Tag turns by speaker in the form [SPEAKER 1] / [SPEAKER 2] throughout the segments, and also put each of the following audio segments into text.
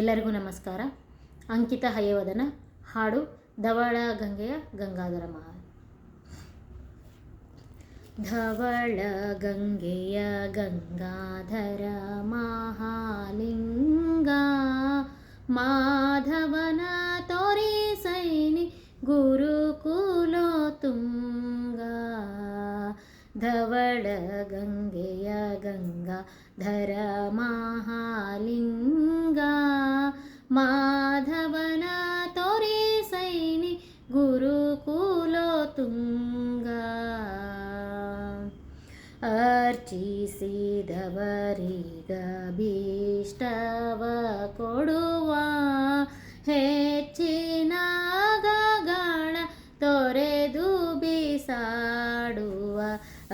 [SPEAKER 1] ಎಲ್ಲರಿಗೂ ನಮಸ್ಕಾರ. ಅಂಕಿತ ಹಯವದನ, ಹಾಡು ಧವಳ ಗಂಗೆಯ ಗಂಗಾಧರ ಮಹಾ ಧವಳ ಗಂಗೆಯ ಗಂಗಾಧರ ಮಹಾಲಿಂಗ, ಮಾಧವನ ತೋರಿ ಸೈನಿ ಗುರುಕುಲೋ ತುಂಗ ಧವಳ ಗಂಗೆಯ ಗಂಗಾ ಧರ ಮಹಾಲಿಂಗ ಮಾಧವನ ತೋರಿಸೈನಿ ಗುರುಕುಲೋ ತುಂಗ. ಅರ್ಚಿಸಿದವರಿಗ ಭೀಷ್ಟವ ಕೊಡುವ ಹೆಚ್ಚಿನ ಗಗಳ ತೊರೆದು ಬಿಸಾಡುವ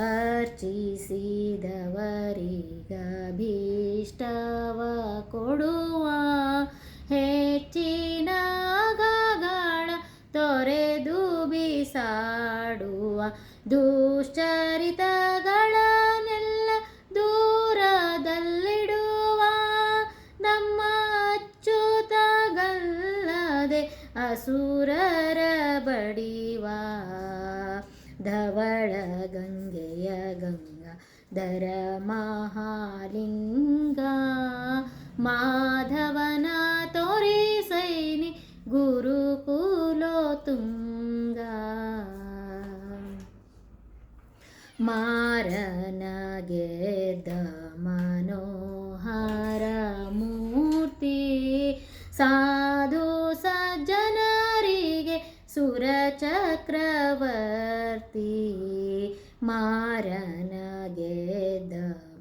[SPEAKER 1] ಅರ್ಚಿಸಿದವರಿಗ ಭೀಷ್ಟವ ಕೊಡುವ ಬಿಸಾಡುವ ದುಶ್ಚರಿತಗಳನ್ನೆಲ್ಲ ದೂರದಲ್ಲಿಡುವ ನಮ್ಮ ಅಚ್ಚುತಗಲ್ಲದೆ ಅಸುರರ ಬಡಿವ ಧವಳ ಗಂಗೆಯ ಗಂಗಾ ದರ ಮಹಾಲಿಂಗ ಮಾಧವನ ಮಾರನ ಗೆದ್ದ ಮನೋಹರ ಮೂರ್ತಿ ಸಾಧು ಸಜ್ಜನರಿಗೆ ಸುರಚಕ್ರವರ್ತಿ ಚಕ್ರವರ್ತಿ ಮಾರನ ಗೆದ್ದ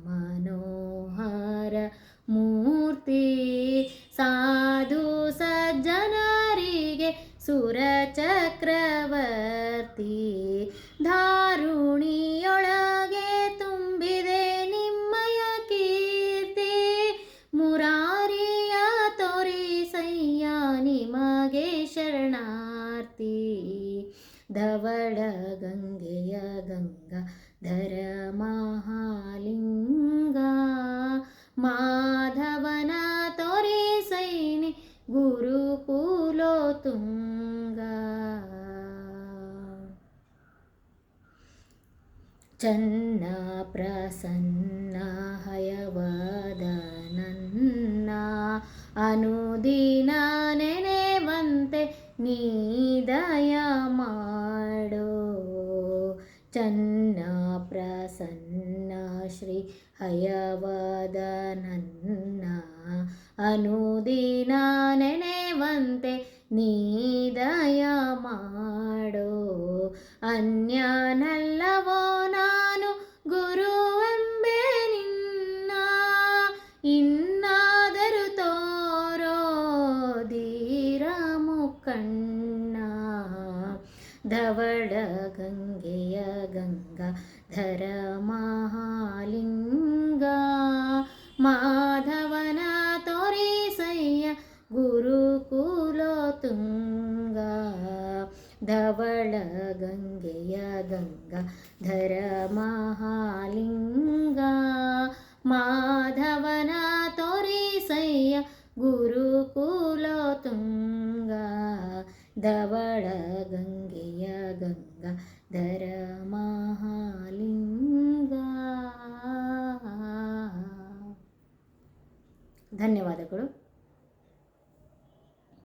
[SPEAKER 1] ಮನೋಹರ ಮೂರ್ತಿ ಸಾಧು ಸಜ್ಜನರಿಗೆ ಸುರ ಚಕ್ರವರ್ತಿ ಧವಳ ಗಂಗೆಯ ಗಂಗಾ ಧರ ಮಹಾಲಿಂಗ ಮಾಧವನ ತೋರಿಸೈನಿ ಗುರುಕುಲೋ ತುಂಗ ಚನ್ನ ಪ್ರಸನ್ನ ಹಯವದ ನನ್ನ ಅನುದಿನ ನೆನೆವಂತೆ ನೀ ದಯ ಮಾಡೋ ಪ್ರಸನ್ನ ಶ್ರೀ ಹಯವದ ನನ್ನ ಅನುದಿನ ನೆನೆವಂತೆ ನೀದಯ ಮಾಡೋ. ಅನ್ಯನಲ್ಲವೋ ನಾನು ಗುರುವೆಂಬೆ ನಿನ್ನ. ಇನ್ನಾದರೂ ತೋರೋ ಧೀರ ಮುಕ್ಕಣ್ಣ ಧವಳ ಗಂಗೆಯ ಗಂಗಾ ಧರ ಮಹಾಲಿಂಗ ಮಾಧವನ ತೋರಿಸಯ್ಯ ಗುರುಕುಲೋ ತುಂಗ ಧವಳ ಗಂಗೆಯ ಗಂಗಾ ಧರ ಮಹಾಲಿಂಗ ಮಾಧವನ ತೋರಿಸಯ್ಯ ಗುರುಕುಲೋ ತುಂಗ ಧವಳ ಗಂಗಾಧರ ಮಹಾಲಿಂಗ ಧನ್ಯವಾದಗಳು.